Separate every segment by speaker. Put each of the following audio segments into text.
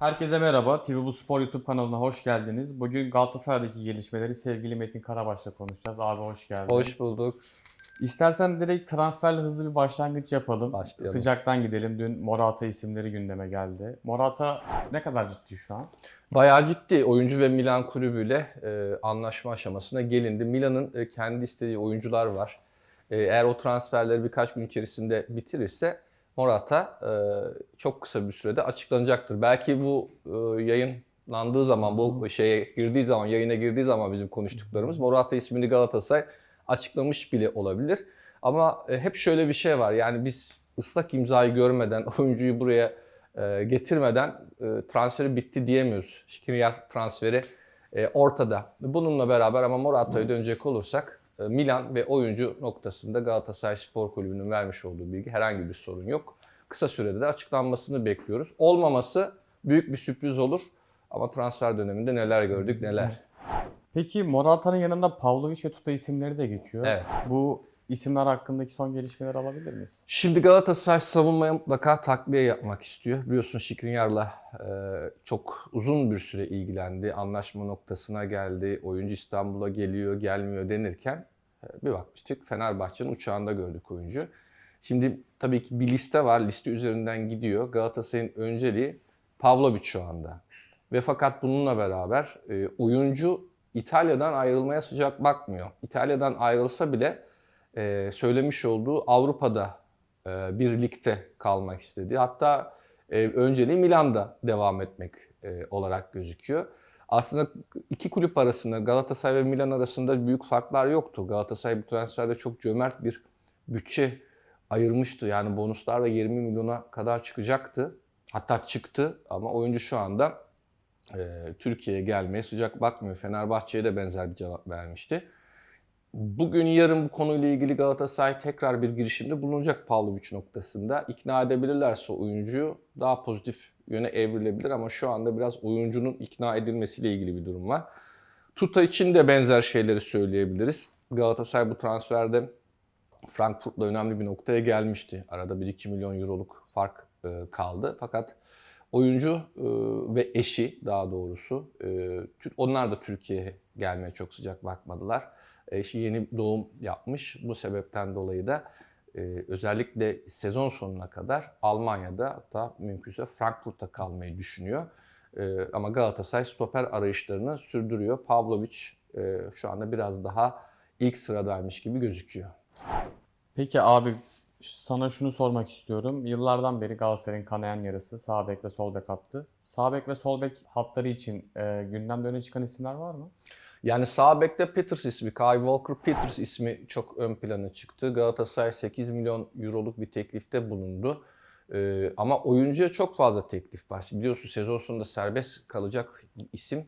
Speaker 1: Herkese merhaba. TV Bu Spor YouTube kanalına hoş geldiniz. Bugün Galatasaray'daki gelişmeleri sevgili Metin Karabaş'la konuşacağız. Abi hoş geldin.
Speaker 2: Hoş bulduk.
Speaker 1: İstersen direkt transferle hızlı bir başlangıç yapalım.
Speaker 2: Başlayalım.
Speaker 1: Sıcaktan gidelim. Dün Morata isimleri gündeme geldi. Morata ne kadar ciddi şu an?
Speaker 2: Bayağı ciddi oyuncu ve Milan kulübüyle e, anlaşma aşamasına gelindi. Milan'ın e, kendi istediği oyuncular var. E, eğer o transferleri birkaç gün içerisinde bitirirse Morata e, çok kısa bir sürede açıklanacaktır. Belki bu e, yayınlandığı zaman, bu şeye girdiği zaman, yayına girdiği zaman bizim konuştuklarımız Morata ismini Galatasaray açıklamış bile olabilir. Ama e, hep şöyle bir şey var. Yani biz ıslak imzayı görmeden, oyuncuyu buraya e, getirmeden e, transferi bitti diyemiyoruz. Şikrinyar transferi e, ortada. Bununla beraber ama Morata'ya dönecek olursak Milan ve oyuncu noktasında Galatasaray Spor Kulübü'nün vermiş olduğu bilgi herhangi bir sorun yok. Kısa sürede de açıklanmasını bekliyoruz. Olmaması büyük bir sürpriz olur. Ama transfer döneminde neler gördük neler.
Speaker 1: Peki Morata'nın yanında Pavlovic ve Tuta isimleri de geçiyor.
Speaker 2: Evet.
Speaker 1: Bu isimler hakkındaki son gelişmeleri alabilir miyiz?
Speaker 2: Şimdi Galatasaray savunmaya mutlaka takviye yapmak istiyor. Biliyorsun Şikrinyar'la e, çok uzun bir süre ilgilendi. Anlaşma noktasına geldi. Oyuncu İstanbul'a geliyor, gelmiyor denirken e, bir bakmıştık Fenerbahçe'nin uçağında gördük oyuncu. Şimdi tabii ki bir liste var. Liste üzerinden gidiyor. Galatasaray'ın önceliği Pavlovic şu anda. Ve fakat bununla beraber e, oyuncu İtalya'dan ayrılmaya sıcak bakmıyor. İtalya'dan ayrılsa bile e, söylemiş olduğu Avrupa'da e, bir ligde kalmak istedi. Hatta e, önceliği Milan'da devam etmek e, olarak gözüküyor. Aslında iki kulüp arasında Galatasaray ve Milan arasında büyük farklar yoktu. Galatasaray bu transferde çok cömert bir bütçe ayırmıştı. Yani bonuslarla 20 milyona kadar çıkacaktı. Hatta çıktı ama oyuncu şu anda e, Türkiye'ye gelmeye sıcak bakmıyor. Fenerbahçe'ye de benzer bir cevap vermişti. Bugün yarın bu konuyla ilgili Galatasaray tekrar bir girişimde bulunacak Pavlovic noktasında. İkna edebilirlerse oyuncuyu daha pozitif yöne evrilebilir ama şu anda biraz oyuncunun ikna edilmesiyle ilgili bir durum var. Tuta için de benzer şeyleri söyleyebiliriz. Galatasaray bu transferde Frankfurt'la önemli bir noktaya gelmişti. Arada 1-2 milyon euroluk fark e, kaldı. Fakat oyuncu e, ve eşi daha doğrusu e, onlar da Türkiye'ye gelmeye çok sıcak bakmadılar. Eşi yeni doğum yapmış. Bu sebepten dolayı da e, özellikle sezon sonuna kadar Almanya'da hatta mümkünse Frankfurt'ta kalmayı düşünüyor. E, ama Galatasaray stoper arayışlarını sürdürüyor. Pavlovic e, şu anda biraz daha ilk sıradaymış gibi gözüküyor.
Speaker 1: Peki abi sana şunu sormak istiyorum. Yıllardan beri Galatasaray'ın kanayan yarısı sağ bek ve sol bek hattı. Sağ bek ve sol bek hatları için e, gündemde öne çıkan isimler var mı?
Speaker 2: Yani sağ bekte Peters ismi, Kyle Walker Peters ismi çok ön plana çıktı. Galatasaray 8 milyon euroluk bir teklifte bulundu. Ee, ama oyuncuya çok fazla teklif var. Şimdi biliyorsun sezon sonunda serbest kalacak isim.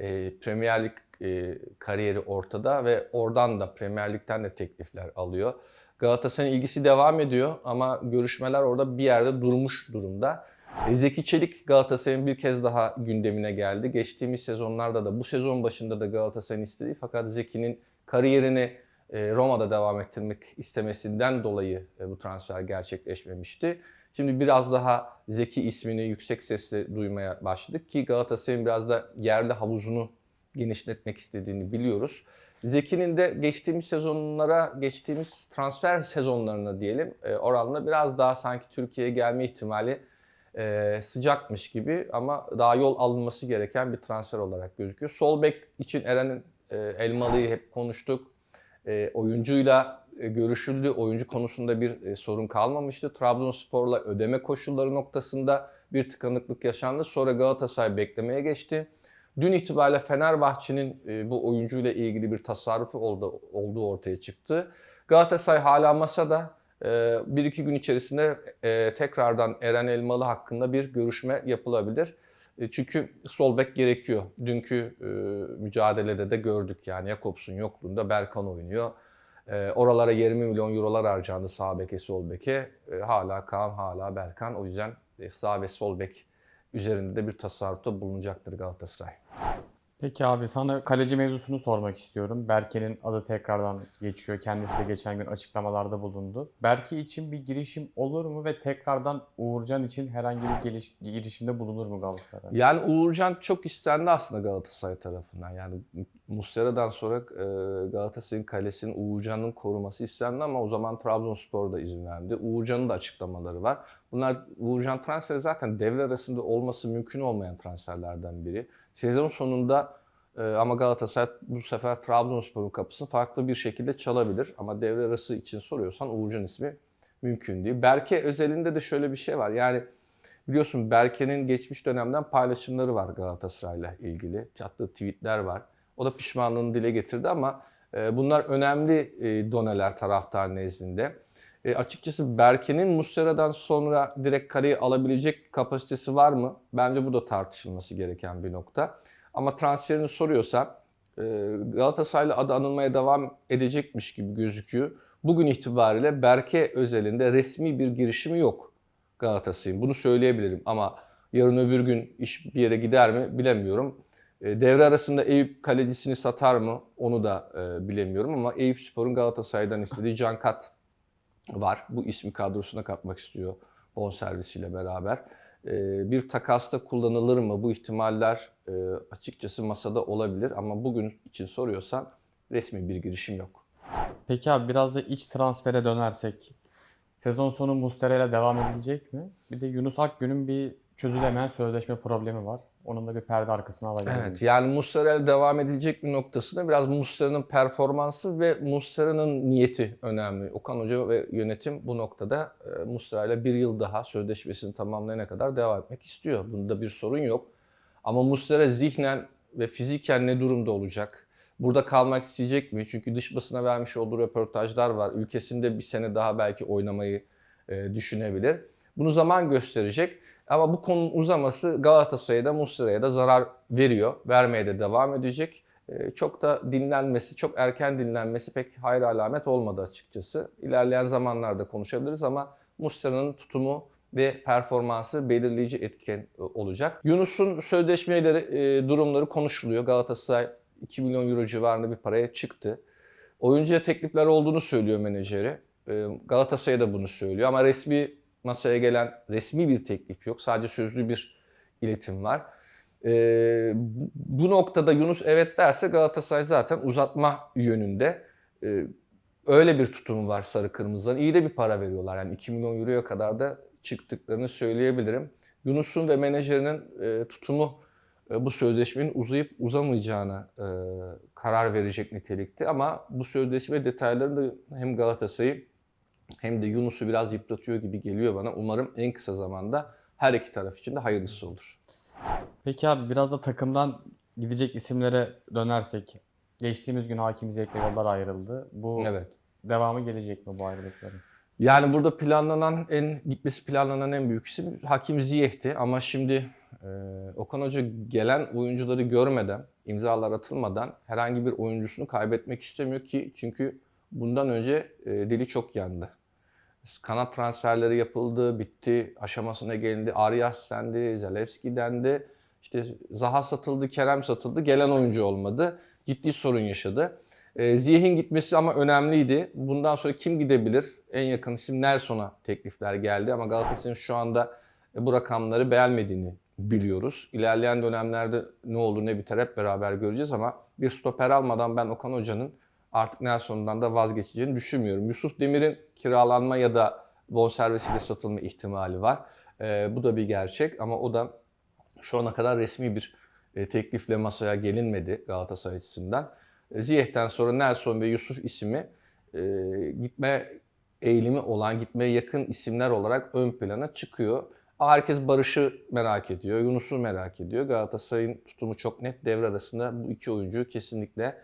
Speaker 2: Ee, Premier Lig e, kariyeri ortada ve oradan da Premier Lig'den de teklifler alıyor. Galatasaray'ın ilgisi devam ediyor ama görüşmeler orada bir yerde durmuş durumda. Zeki Çelik Galatasaray'ın bir kez daha gündemine geldi. Geçtiğimiz sezonlarda da bu sezon başında da Galatasaray'ın istediği fakat Zeki'nin kariyerini e, Roma'da devam ettirmek istemesinden dolayı e, bu transfer gerçekleşmemişti. Şimdi biraz daha Zeki ismini yüksek sesle duymaya başladık ki Galatasaray'ın biraz da yerli havuzunu genişletmek istediğini biliyoruz. Zeki'nin de geçtiğimiz sezonlara, geçtiğimiz transfer sezonlarına diyelim e, oranla biraz daha sanki Türkiye'ye gelme ihtimali e, sıcakmış gibi ama daha yol alınması gereken bir transfer olarak gözüküyor. Sol bek için Eren e, Elmalı'yı hep konuştuk. E, oyuncuyla e, görüşüldü. Oyuncu konusunda bir e, sorun kalmamıştı. Trabzonspor'la ödeme koşulları noktasında bir tıkanıklık yaşandı. Sonra Galatasaray beklemeye geçti. Dün itibariyle Fenerbahçe'nin e, bu oyuncuyla ilgili bir tasarrufu oldu, olduğu ortaya çıktı. Galatasaray hala masada. Ee, bir iki gün içerisinde e, tekrardan Eren Elmalı hakkında bir görüşme yapılabilir. E, Çünkü sol bek gerekiyor. Dünkü e, mücadelede de gördük yani Jakobs'un yokluğunda Berkan oynuyor. Oralara 20 milyon eurolar harcandı sağ beke sol beke. Hala Kaan hala Berkan o yüzden sağ ve sol bek üzerinde de bir tasarrufta bulunacaktır Galatasaray.
Speaker 1: Peki abi sana kaleci mevzusunu sormak istiyorum. Berke'nin adı tekrardan geçiyor. Kendisi de geçen gün açıklamalarda bulundu. Berke için bir girişim olur mu ve tekrardan Uğurcan için herhangi bir geliş- girişimde bulunur mu Galatasaray?
Speaker 2: Yani Uğurcan çok istendi aslında Galatasaray tarafından. Yani Muslera'dan sonra e, Galatasaray'ın kalesinin Uğurcan'ın koruması istendi ama o zaman Trabzonspor da izin verdi. Uğurcan'ın da açıklamaları var. Bunlar Uğurcan transferi zaten devre arasında olması mümkün olmayan transferlerden biri. Sezon sonunda e, ama Galatasaray bu sefer Trabzonspor'un kapısını farklı bir şekilde çalabilir. Ama devre arası için soruyorsan Uğurcan ismi mümkün değil. Berke özelinde de şöyle bir şey var. Yani Biliyorsun Berke'nin geçmiş dönemden paylaşımları var Galatasaray'la ilgili. Attığı tweetler var. O da pişmanlığını dile getirdi ama e, bunlar önemli e, doneler taraftar nezdinde. E, açıkçası Berke'nin Muslera'dan sonra direkt kaleyi alabilecek kapasitesi var mı? Bence bu da tartışılması gereken bir nokta. Ama transferini soruyorsa e, Galatasaray'la adı anılmaya devam edecekmiş gibi gözüküyor. Bugün itibariyle Berke özelinde resmi bir girişimi yok. Galatasaray'ın. Bunu söyleyebilirim ama yarın öbür gün iş bir yere gider mi bilemiyorum. E, Devre arasında Eyüp kalecisini satar mı onu da e, bilemiyorum ama Eyüp Spor'un Galatasaray'dan istediği Can Kat var. Bu ismi kadrosuna katmak istiyor bonservisiyle beraber. E, Bir takasta kullanılır mı? Bu ihtimaller e, açıkçası masada olabilir ama bugün için soruyorsan resmi bir girişim yok.
Speaker 1: Peki abi biraz da iç transfere dönersek. Sezon sonu Muslera ile devam edilecek mi? Bir de Yunus Akgün'ün bir çözülemeyen sözleşme problemi var. Onun da bir perde arkasına alabilir
Speaker 2: Evet yani Muslera'ya devam edilecek bir noktasında biraz Muslera'nın performansı ve Muslera'nın niyeti önemli. Okan Hoca ve yönetim bu noktada e, Muslera'yla bir yıl daha sözleşmesini tamamlayana kadar devam etmek istiyor. Bunda bir sorun yok. Ama Muslera zihnen ve fiziken ne durumda olacak? Burada kalmak isteyecek mi? Çünkü dış basına vermiş olduğu röportajlar var. Ülkesinde bir sene daha belki oynamayı e, düşünebilir. Bunu zaman gösterecek. Ama bu konunun uzaması Galatasaray'a da Muslera'ya da zarar veriyor. Vermeye de devam edecek. Ee, Çok da dinlenmesi, çok erken dinlenmesi pek hayır alamet olmadı açıkçası. İlerleyen zamanlarda konuşabiliriz ama Muslera'nın tutumu ve performansı belirleyici etken e, olacak. Yunus'un sözleşmeleri, e, durumları konuşuluyor. Galatasaray 2 milyon euro civarında bir paraya çıktı. Oyuncuya teklifler olduğunu söylüyor menajeri. Ee, Galatasaray da bunu söylüyor ama resmi masaya gelen resmi bir teklif yok. Sadece sözlü bir iletim var. Ee, bu- noktada Yunus evet derse Galatasaray zaten uzatma yönünde. Ee, öyle bir tutumu var sarı kırmızıların. İyi de bir para veriyorlar. Yani 2 milyon euroya kadar da çıktıklarını söyleyebilirim. Yunus'un ve menajerinin e, tutumu e, bu sözleşmenin uzayıp uzamayacağına e, karar verecek nitelikte. Ama bu sözleşme detayları da hem Galatasaray'ı hem de Yunus'u biraz yıpratıyor gibi geliyor bana. Umarım en kısa zamanda her iki taraf için de hayırlısı olur.
Speaker 1: Peki abi biraz da takımdan gidecek isimlere dönersek. Geçtiğimiz gün Hakim Ziyech'le yollar ayrıldı. Bu
Speaker 2: Evet.
Speaker 1: devamı gelecek mi bu ayrılıkların?
Speaker 2: Yani burada planlanan en gitmesi planlanan en büyük isim Hakim Ziyech'ti ama şimdi e, Okan Hoca gelen oyuncuları görmeden, imzalar atılmadan herhangi bir oyuncusunu kaybetmek istemiyor ki çünkü bundan önce e, dili çok yandı. Kanat transferleri yapıldı, bitti, aşamasına gelindi. Arias dendi, Zalewski dendi. İşte Zaha satıldı, Kerem satıldı. Gelen oyuncu olmadı. Ciddi sorun yaşadı. E, Ziyech'in gitmesi ama önemliydi. Bundan sonra kim gidebilir? En yakın isim Nelson'a teklifler geldi ama Galatasaray'ın şu anda e, bu rakamları beğenmediğini biliyoruz. İlerleyen dönemlerde ne olur ne biter hep beraber göreceğiz ama bir stoper almadan ben Okan Hoca'nın artık Nelson'dan da vazgeçeceğini düşünmüyorum. Yusuf Demir'in kiralanma ya da bonservisiyle satılma ihtimali var. E, bu da bir gerçek ama o da şu ana kadar resmi bir e, teklifle masaya gelinmedi Galatasaray açısından. E, Ziyech'ten sonra Nelson ve Yusuf ismi e, gitme eğilimi olan, gitmeye yakın isimler olarak ön plana çıkıyor. Herkes Barış'ı merak ediyor, Yunus'u merak ediyor. Galatasaray'ın tutumu çok net. Devre arasında bu iki oyuncuyu kesinlikle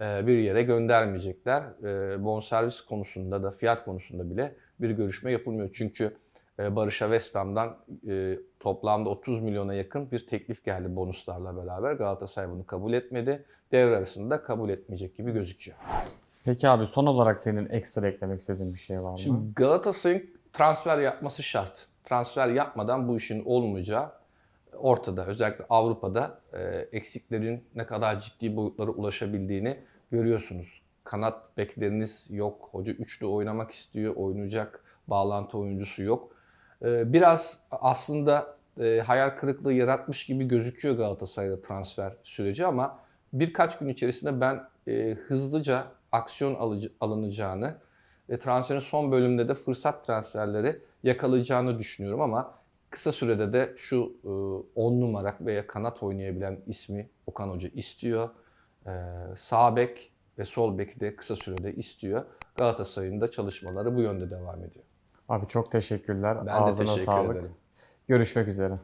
Speaker 2: bir yere göndermeyecekler. E, bonservis konusunda da fiyat konusunda bile bir görüşme yapılmıyor. Çünkü e, Barış'a West Ham'dan e, toplamda 30 milyona yakın bir teklif geldi bonuslarla beraber. Galatasaray bunu kabul etmedi. Devre arasında da kabul etmeyecek gibi gözüküyor.
Speaker 1: Peki abi son olarak senin ekstra eklemek istediğin bir şey var mı?
Speaker 2: Şimdi Galatasaray'ın transfer yapması şart. Transfer yapmadan bu işin olmayacağı ortada. Özellikle Avrupa'da e, eksiklerin ne kadar ciddi boyutlara ulaşabildiğini görüyorsunuz. Kanat bekleriniz yok. Hoca üçlü oynamak istiyor. Oynayacak bağlantı oyuncusu yok. E, biraz aslında e, hayal kırıklığı yaratmış gibi gözüküyor Galatasaray'da transfer süreci ama birkaç gün içerisinde ben hızlıca aksiyon alınacağını ve transferin son bölümünde de fırsat transferleri yakalayacağını düşünüyorum ama kısa sürede de şu 10 numara veya kanat oynayabilen ismi Okan Hoca istiyor. E, sağ bek ve sol beki de kısa sürede istiyor. Galatasaray'ın da çalışmaları bu yönde devam ediyor.
Speaker 1: Abi çok teşekkürler.
Speaker 2: Ben
Speaker 1: Ağzına
Speaker 2: de teşekkür
Speaker 1: sağlık.
Speaker 2: ederim.
Speaker 1: Görüşmek üzere.